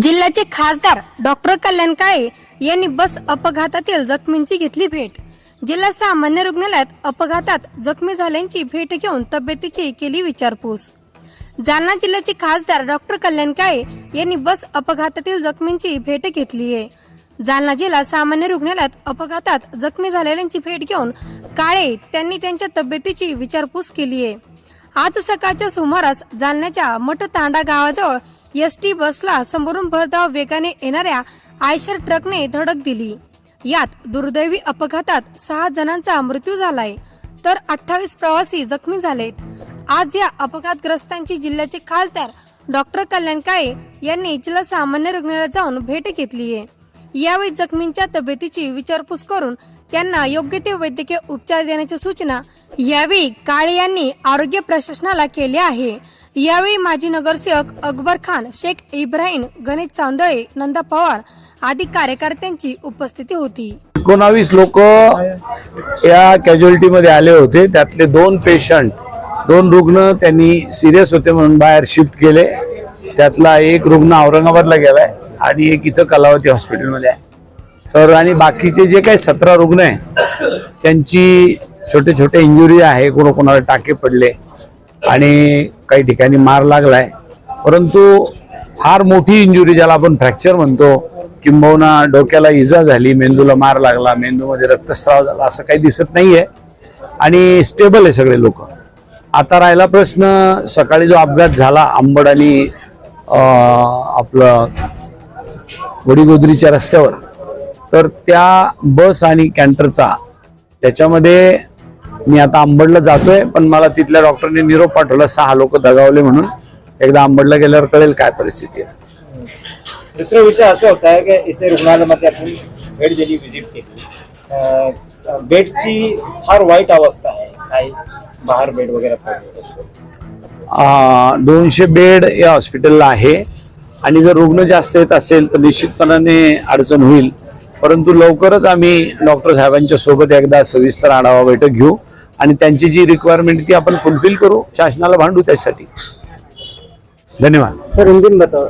जिल्ह्याचे खासदार डॉक्टर कल्याण काळे यांनी बस अपघातातील जखमींची घेतली भेट. जिल्हा सामान्य रुग्णालयात अपघातात जखमी झाल्यांची भेट घेऊन तब्येतीची केली विचारपूस. जालना जिल्ह्याचे खासदार डॉक्टर कल्याण काळे यांनी बस अपघातातील जखमींची भेट घेतली आहे. जालना जिल्हा सामान्य रुग्णालयात अपघातात जखमी झालेल्यांची भेट घेऊन काळे त्यांनी त्यांच्या तब्येतीची विचारपूस केली आहे. आज सकाळच्या सुमारास जालन्याच्या मठतांडा गावाजवळ एस टी बसला समोरून भरधाव वेगाने येणाऱ्या आयशर ट्रकने धडक दिली. यात दुर्दैवी अपघातात सहा जणांचा मृत्यू झालाय तर अठ्ठावीस प्रवासी जखमी झालेत. आज या अपघातग्रस्तांची जिल्ह्याचे खासदार डॉक्टर कल्याण काळे यांनी जिल्हा सामान्य रुग्णालयात जाऊन भेट घेतली आहे यावेळी जखमींच्या तब्येतीची विचारपूस करून त्यांना योग्य ते वैद्यकीय उपचार देण्याच्या सूचना यावेळी काळे यांनी आरोग्य प्रशासनाला केली आहे. यावेळी माजी नगरसेवक अकबर खान शेख इब्राहिम गणेश चांदळे नंदा पवार आदी कार्यकर्त्यांची उपस्थिती होती. एकोणावीस लोक या कॅज्युअलिटी मध्ये आले होते. त्यातले दोन पेशंट दोन रुग्ण त्यांनी सिरियस होते म्हणून बाहेर शिफ्ट केले. त्यातला एक रुग्ण औरंगाबादला गेलाय आणि एक इथं कलावती हॉस्पिटलमध्ये आहे. तर आणि बाकीचे जे काही सतरा रुग्ण आहे त्यांची छोटे छोटे इंजुरी आहे कोणाकोणाला टाके पडले आणि काही ठिकाणी मार लागलाय. परंतु फार मोठी इंजुरी ज्याला आपण फ्रॅक्चर म्हणतो किंबहुना डोक्याला इजा झाली मेंदूला मार लागला मेंदूमध्ये रक्तस्राव झाला असं काही दिसत नाहीये. आणि स्टेबल आहे सगळे लोक. आता राहिला प्रश्न सकाळी जो अपघात झाला आंबड आणि आपलं वडीगोदरीच्या रस्त्यावर तर त्या बस आणि कॅन्टरचा त्याच्यामध्ये मी आता आंबडला जातोय पण मला तिथल्या डॉक्टरने निरोप पाठवला सहा लोक दगावले म्हणून. एकदा आंबडला गेल्यावर कळेल काय परिस्थिती आहे. दुसरा विषय असा होता की इथे रुग्णालयामध्ये आपण भेट दिली व्हिजिट केली. बेडची फार वाईट अवस्था आहे. काही बाहेर बेड वगैरे दोनशे बेड या हॉस्पिटलला आहे. आणि जर रुग्ण जास्त येत असेल तर निश्चितपणाने अडचण होईल. परंतु लवकरच आम्ही डॉक्टर साहेबांच्या सोबत एकदा सविस्तर आढावा बैठक घेऊ आणि त्यांची जी रिक्वायरमेंट ती आपण फुलफिल करू शासनाला भांडू त्यासाठी. धन्यवाद. सर हिंदी बताओ